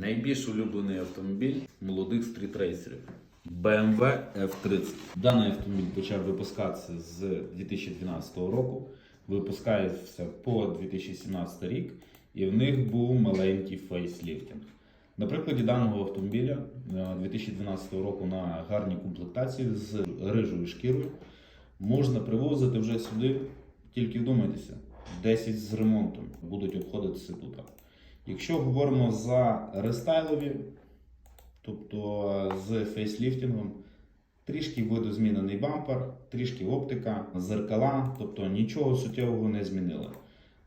Найбільш улюблений автомобіль молодих стрітрейсерів BMW F30. Даний автомобіль почав випускатися з 2012 року, випускається по 2017 рік, і в них був маленький фейсліфтинг. На прикладі даного автомобіля е, 2012 року на гарній комплектації з рижою шкірою можна привозити вже сюди, тільки вдумайтеся, 10 з ремонтом будуть обходитися тут. Якщо говоримо за рестайлові, тобто з фейсліфтингом, трішки видозмінений бампер, трішки оптика, зеркала, тобто нічого суттєвого не змінили.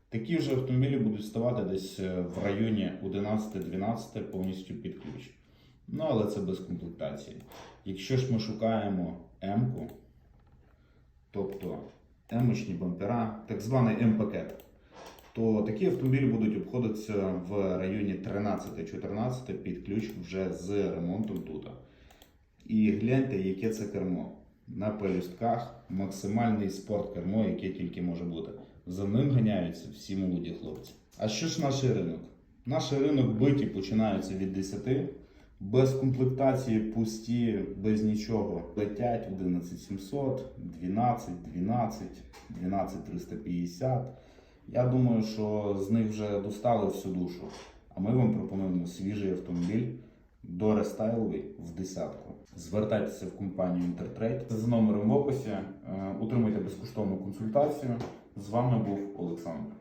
Такі вже автомобілі будуть ставати десь е, в районі 11-12 повністю під ключ. Ну, але це без комплектації. Якщо ж ми шукаємо М-ку, тобто М-очні бампера, так званий М-пакет, то такі автомобілі будуть обходитися в районі 13-14 під ключ вже з ремонтом тут. І гляньте, яке це кермо. На пелюстках максимальний спорт кермо, яке тільки може бути. За ним ганяються всі молоді хлопці. А що ж наш ринок? Наш ринок биті починаються від 10, без комплектації, пусті, без нічого. Летять 11700, 12, 12, 12350. Я думаю, що з них вже достали всю душу. А ми вам пропонуємо свіжий автомобіль до рестайловий в десятку. Звертайтеся в компанію Інтертрейд за номером в описі, Утримуйте безкоштовну консультацію. З вами був Олександр.